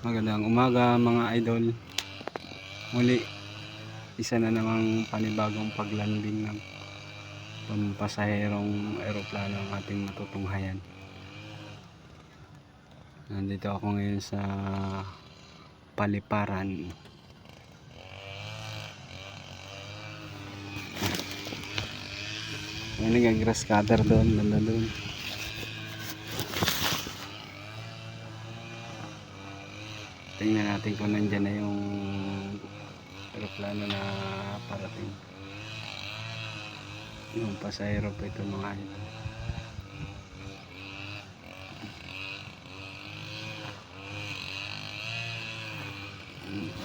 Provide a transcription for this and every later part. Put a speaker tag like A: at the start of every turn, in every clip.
A: Magandang umaga mga idol. Muli, isa na namang panibagong paglanding ng pampasaherong eroplano ang ating matutunghayan. Nandito ako ngayon sa Paliparan. May nag-grass doon, banda doon. Tingnan natin kung nandyan na yung aeroplano na parating. Yung pasahero pa ito mga idol.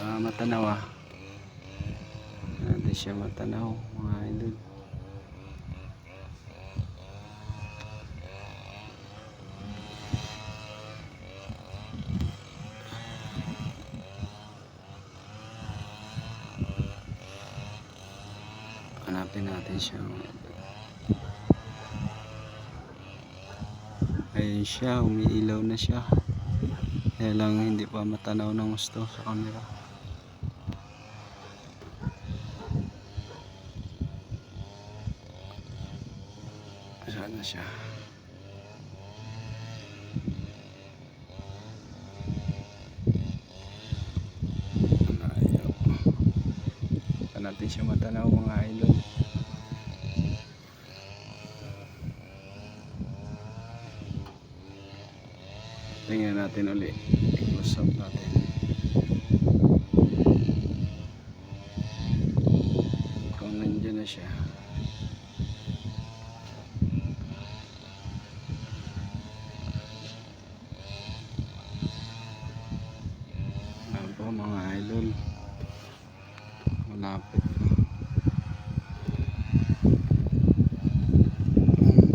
A: Ah, matanaw ah. Hindi siya matanaw mga idol. Hanapin natin siya. Ayun siya, umiilaw na siya. Kaya lang hindi pa matanaw ng gusto sa camera. Saan na siya? Natin siya matanaw mga idol? Tingnan natin uli. I-close up natin. Kung nandiyan na siya. Ayan po mga idol. Malapit na.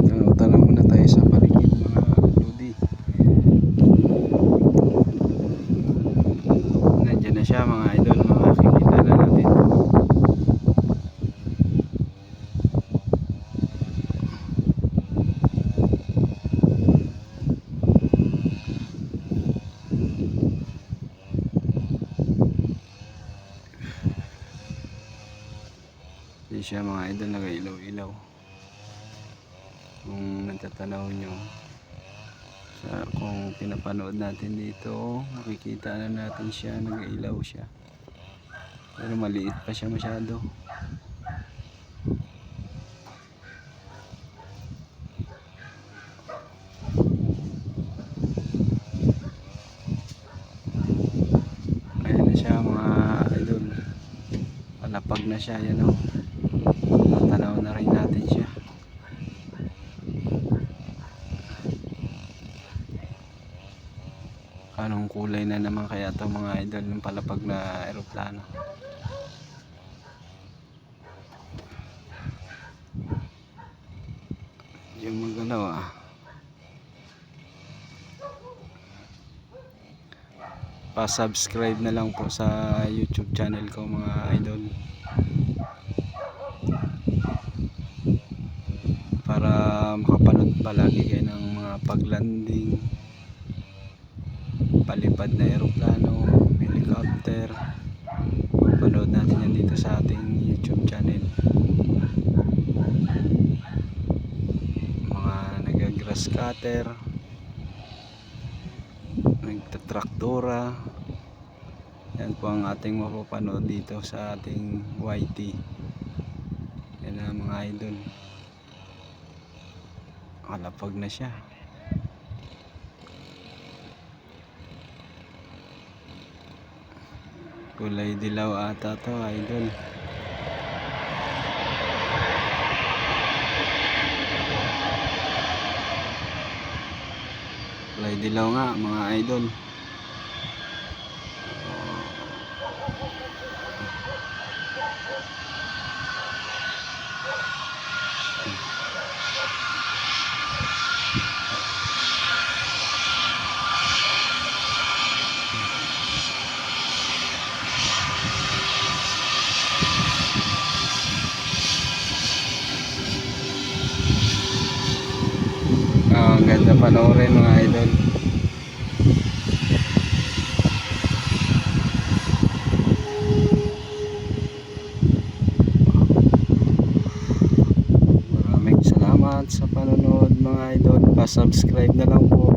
A: Hmm, Tanaw muna tayo sa paligid mga lodi. Nandiyan na siya mga idol, makakikita na natin. Hindi siya mga idol nag-ilaw-ilaw. Kung natatanaw nyo, sa, kung pinapanood natin dito, makikita na natin siya, nag-ilaw siya. Pero maliit pa siya masyado. Ayan na siya mga idol. Palapag na siya, yan o. Natanaw na rin natin siya. Kulay na naman kaya to mga idol ng palapag na eroplano. Yung magalaw ah. Pa-subscribe na lang po sa YouTube channel ko mga idol. Para makapanood palagi kayo ng mga paglanding palipad na eroplano, helicopter. Panood natin yan dito sa ating YouTube channel. Mga nagagrass cutter, nagtatraktora. Yan po ang ating mapapanood dito sa ating YT. Yan na mga idol. Kalapag na siya. Kulay dilaw ata to, idol. Kulay dilaw nga, mga idol. ang ganda panoorin mga idol. Maraming salamat sa panonood mga idol. Pa subscribe na lang po.